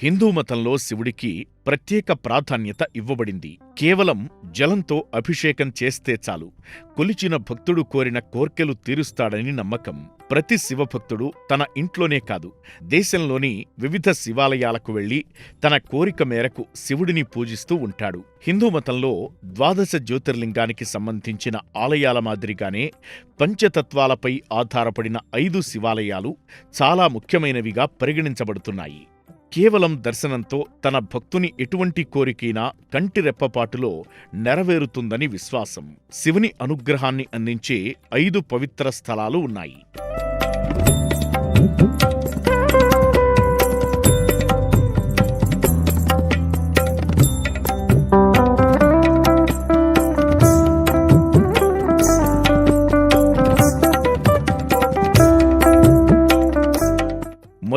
హిందూ మతంలో శివుడికి ప్రత్యేక ప్రాధాన్యత ఇవ్వబడింది. కేవలం జలంతో అభిషేకం చేస్తే చాలు. కొలిచిన భక్తుడు కోరిన కోర్కెలు తీరుస్తాడని నమ్మకం. ప్రతి శివభక్తుడు తన ఇంట్లోనే కాదు దేశంలోని వివిధ శివాలయాలకు వెళ్ళి తన కోరిక మేరకు శివుడిని పూజిస్తూ ఉంటాడు. హిందూ మతంలో ద్వాదశ జ్యోతిర్లింగానికి సంబంధించిన ఆలయాల మాదిరిగానే పంచతత్వాలపై ఆధారపడిన ఐదు శివాలయాలు చాలా ముఖ్యమైనవిగా పరిగణించబడుతున్నాయి. కేవలం దర్శనంతో తన భక్తుని ఎటువంటి కోరికైనా కంటి రెప్పపాటులో నెరవేరుతుందని విశ్వాసం. శివుని అనుగ్రహాన్ని అందించే ఐదు పవిత్ర స్థలాలు ఉన్నాయి.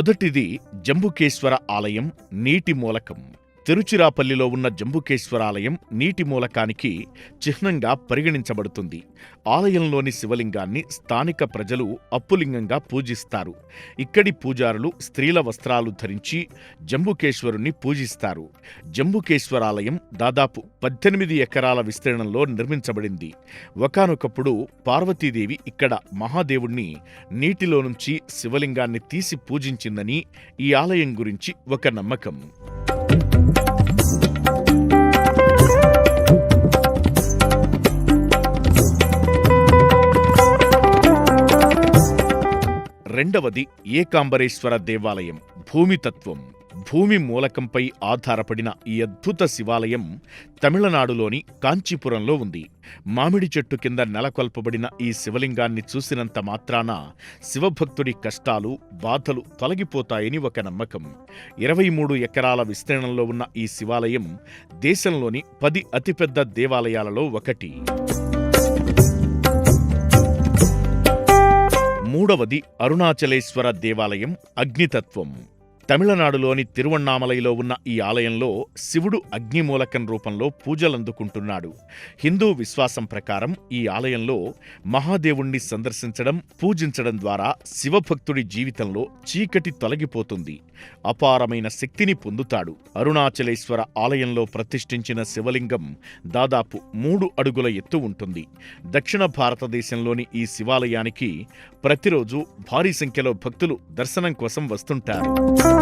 మొదటిది జంబుకేశ్వర ఆలయం నీటి మూలకం. తిరుచిరాపల్లిలో ఉన్న జంబుకేశ్వర ఆలయం నీటి మూలకానికి చిహ్నంగా పరిగణించబడుతుంది. ఆలయంలోని శివలింగాన్ని స్థానిక ప్రజలు అప్పులింగంగా పూజిస్తారు. ఇక్కడి పూజారులు స్త్రీల వస్త్రాలు ధరించి జంబుకేశ్వరుణ్ణి పూజిస్తారు. జంబుకేశ్వరాలయం దాదాపు పద్దెనిమిది ఎకరాల విస్తీర్ణంలో నిర్మించబడింది. ఒకానొకప్పుడు పార్వతీదేవి ఇక్కడ మహాదేవుణ్ణి నీటిలో నుంచి శివలింగాన్ని తీసి పూజించిందని ఈ ఆలయం గురించి ఒక నమ్మకం. రెండవది ఏకాంబరేశ్వర దేవాలయం భూమితత్వం. భూమి మూలకంపై ఆధారపడిన ఈ అద్భుత శివాలయం తమిళనాడులోని కాంచీపురంలో ఉంది. మామిడి చెట్టు కింద నెలకొల్పబడిన ఈ శివలింగాన్ని చూసినంత మాత్రాన శివభక్తుడి కష్టాలు బాధలు తొలగిపోతాయని ఒక నమ్మకం. ఇరవై మూడు ఎకరాల విస్తీర్ణంలో ఉన్న ఈ శివాలయం దేశంలోని పది అతిపెద్ద దేవాలయాలలో ఒకటి. మూడవది అరుణాచలేశ్వర దేవాలయం అగ్నితత్వం తమిళనాడులోని తిరువణ్ణామలైలో ఉన్న ఈ ఆలయంలో శివుడు అగ్నిమూలకం రూపంలో పూజలందుకుంటున్నాడు. హిందూ విశ్వాసం ప్రకారం ఈ ఆలయంలో మహాదేవుణ్ణి సందర్శించడం పూజించడం ద్వారా శివభక్తుడి జీవితంలో చీకటి తొలగిపోతుంది. అపారమైన శక్తిని పొందుతాడు. అరుణాచలేశ్వర ఆలయంలో ప్రతిష్ఠించిన శివలింగం దాదాపు మూడు అడుగుల ఎత్తు ఉంటుంది. దక్షిణ భారతదేశంలోని ఈ శివాలయానికి ప్రతిరోజు భారీ సంఖ్యలో భక్తులు దర్శనం కోసం వస్తుంటారు.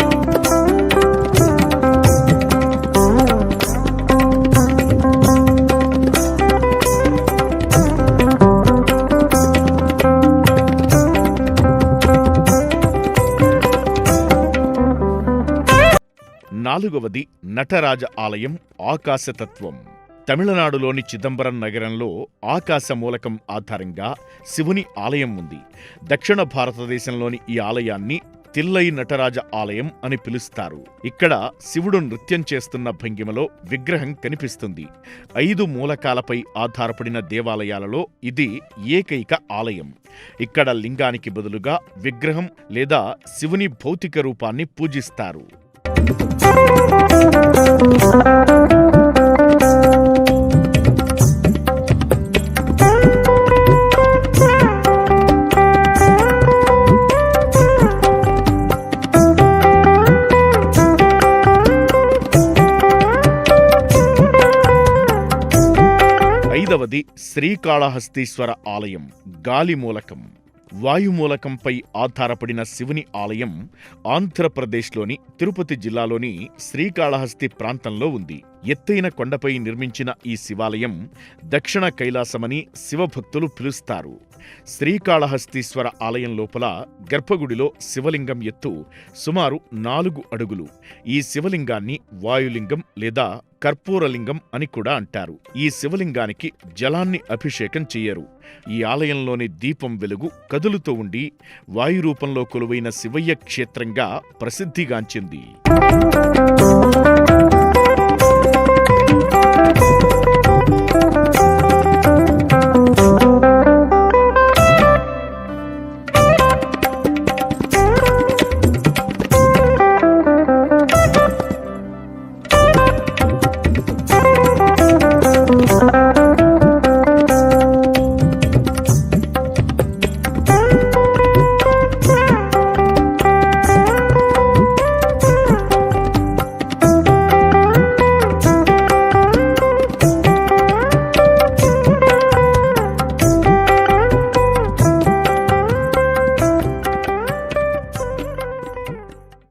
నాలుగవది నటరాజ ఆలయం ఆకాశతత్వం. తమిళనాడులోని చిదంబరం నగరంలో ఆకాశ మూలకం ఆధారంగా శివుని ఆలయం ఉంది. దక్షిణ భారతదేశంలోని ఈ ఆలయాన్ని తిల్లై నటరాజ ఆలయం అని పిలుస్తారు. ఇక్కడ శివుడు నృత్యం చేస్తున్న భంగిమలో విగ్రహం కనిపిస్తుంది. ఐదు మూలకాలపై ఆధారపడిన దేవాలయాలలో ఇది ఏకైక ఆలయం. ఇక్కడ లింగానికి బదులుగా విగ్రహం లేదా శివుని భౌతిక రూపాన్ని పూజిస్తారు. ఐదవది శ్రీకాళహస్తీశ్వర ఆలయం గాలి మూలకం. వాయుమూలకంపై ఆధారపడిన శివుని ఆలయం ఆంధ్రప్రదేశ్లోని తిరుపతి జిల్లాలోని శ్రీకాళహస్తి ప్రాంతంలో ఉంది. ఎత్తైన కొండపై నిర్మించిన ఈ శివాలయం దక్షిణ కైలాసమని శివభక్తులు పిలుస్తారు. శ్రీకాళహస్తీశ్వర ఆలయం లోపల గర్భగుడిలో శివలింగం ఎత్తు సుమారు నాలుగు అడుగులు. ఈ శివలింగాన్ని వాయులింగం లేదా కర్పూరలింగం అని కూడా అంటారు. ఈ శివలింగానికి జలాన్ని అభిషేకం చెయ్యరు. ఈ ఆలయంలోని దీపం వెలుగు కదులుతూ ఉండి వాయు రూపంలో కొలువైన శివయ్య క్షేత్రంగా ప్రసిద్ధిగాంచింది.